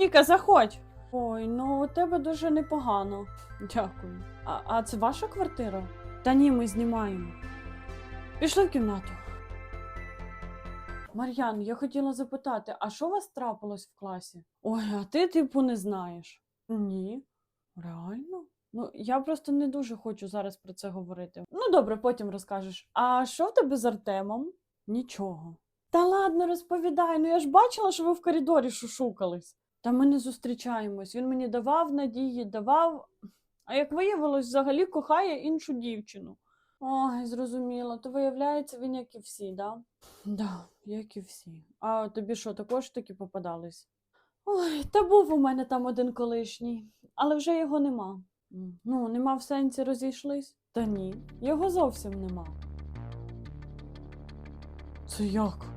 Ніка, заходь. Ой, ну у тебе дуже непогано. Дякую. А, а це ваша квартира? Та ні, ми знімаємо. Пішли в кімнату. Мар'ян, я хотіла запитати, а що у вас трапилось в класі? Ой, а ти, типу, не знаєш? Ні. Реально? Ну, я просто не дуже хочу зараз про це говорити. Ну, добре, потім розкажеш. А що в тебе з Артемом? Нічого. Та ладно, розповідай. Ну я ж бачила, що ви в коридорі шушукались. Та ми не зустрічаємось. Він мені давав надії, давав. А як виявилось, взагалі кохає іншу дівчину. Ой, зрозуміло. То виявляється, він як і всі, да? Да, як і всі. А тобі що, також таки попадались? Ой, та був у мене там один колишній, але вже його нема. Ну, нема в сенсі розійшлись? Та ні, його зовсім нема. Це як?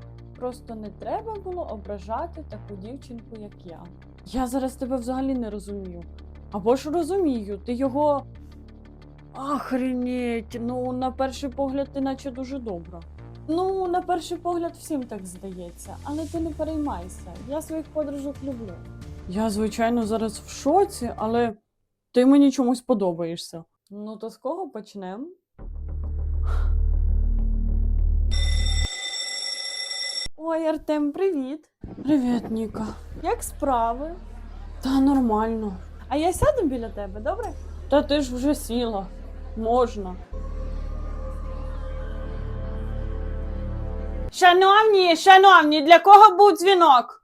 Просто не треба було ображати таку дівчинку, як я. Я зараз тебе взагалі не розумію. Або ж розумію, ти його. Охренеть, ну на перший погляд ти наче дуже добра. Ну, на перший погляд всім так здається, але ти не переймайся, я своїх подружок люблю. Я, звичайно, зараз в шоці, але ти мені чомусь подобаєшся. Ну, то з кого почнемо? Ой, Артем, привіт. Привіт, Ніка. Як справи? Та нормально. А я сяду біля тебе, добре? Та ти ж вже сіла. Можна. Шановні, шановні, для кого був дзвінок?